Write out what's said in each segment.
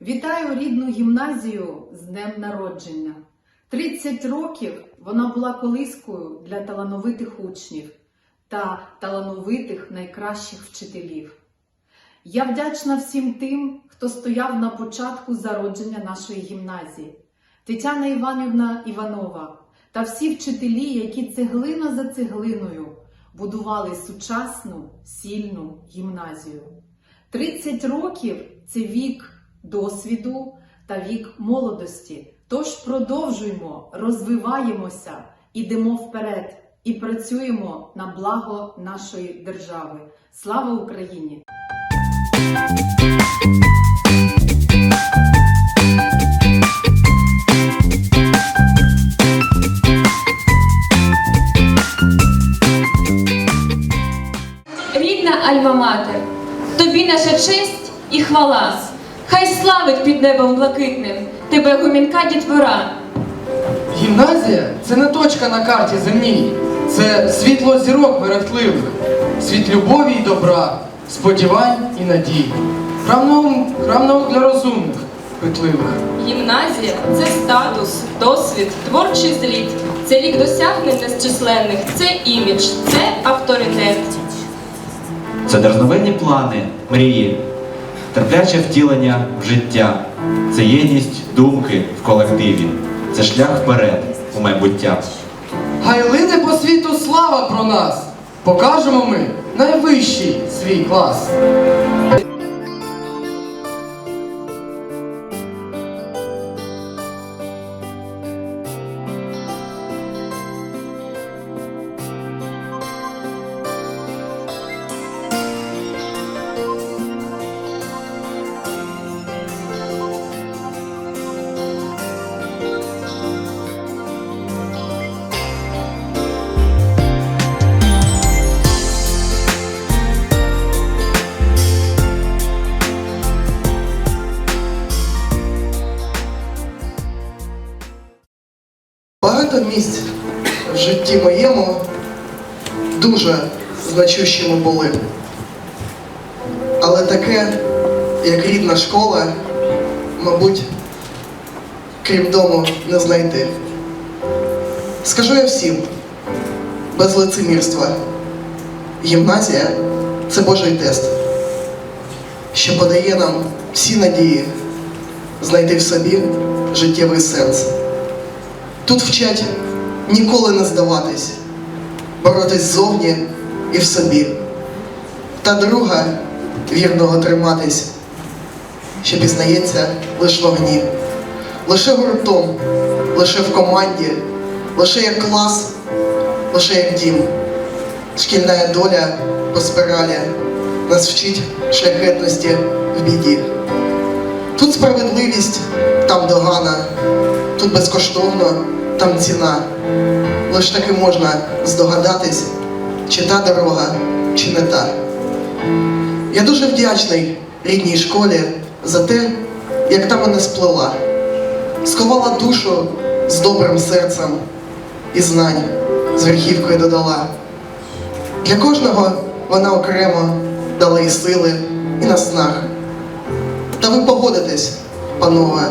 Вітаю рідну гімназію з днем народження. 30 років вона була колискою для талановитих учнів та талановитих найкращих вчителів. Я вдячна всім тим, хто стояв на початку зародження нашої гімназії, Тетяна Іванівна Іванова та всі вчителі, які цеглина за цеглиною будували сучасну, сильну гімназію. 30 років це вік досвіду та вік молодості. Тож продовжуємо, розвиваємося, ідемо вперед і працюємо на благо нашої держави. Слава Україні! Рідна Альма-Матер, тобі наша честь і хвала. Хай славить під небом блакитним тебе гумінка дітвора. Гімназія це не точка на карті земній, це світло зірок мерехтливих, світ любові й добра, сподівань і надій. Храм наук, храм наук для розумних, питливих. Гімназія це статус, досвід, творчий зліт, це рік досягнень незчисленних, це імідж, це авторитет. Це дерзновенні плани, мрії, терпляче втілення в життя, це єдність думки в колективі, це шлях вперед у майбуття. Хай лине по світу слава про нас! Покажемо ми найвищий свій клас. Житті моєму дуже значущими були. Але таке, як рідна школа, мабуть, крім дому не знайти. Скажу я всім, без лицемірства, гімназія це Божий тест, що подає нам всі надії знайти в собі життєвий сенс. Тут вчать ніколи не здаватись, боротись ззовні і в собі. Та друга вірного триматись, що пізнається лише в огні, лише гуртом, лише в команді, лише як клас, лише як дім. Шкільна доля по спиралі нас вчить шляхетності в біді. Тут справедливість, там догана, тут безкоштовно, там ціна. Лиш таки можна здогадатись, чи та дорога, чи не та. Я дуже вдячний рідній школі за те, як та мене сплела, сховала душу з добрим серцем і знань з верхівкою додала. Для кожного вона окремо дала і сили, і наснаг. Та ви погодитесь, панове,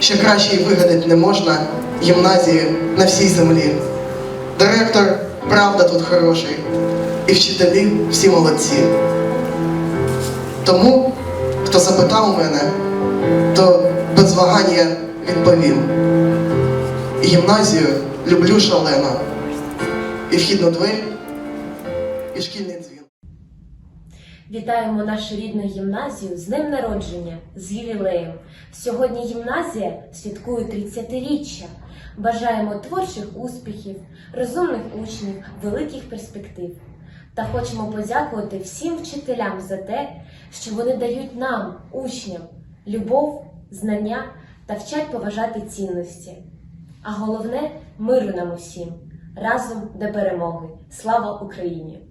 що краще й вигадати не можна гімназії на всій землі. Директор, правда, тут хороший, і вчителі всі молодці. Тому, хто запитав у мене, то без вагання відповім. Гімназію люблю шалено. І вхідну двері, і шкільний. Вітаємо нашу рідну гімназію з днем народження, з ювілеєм. Сьогодні гімназія святкує 30-річчя. Бажаємо творчих успіхів, розумних учнів, великих перспектив. Та хочемо подякувати всім вчителям за те, що вони дають нам, учням, любов, знання та вчать поважати цінності. А головне миру нам усім разом до перемоги. Слава Україні!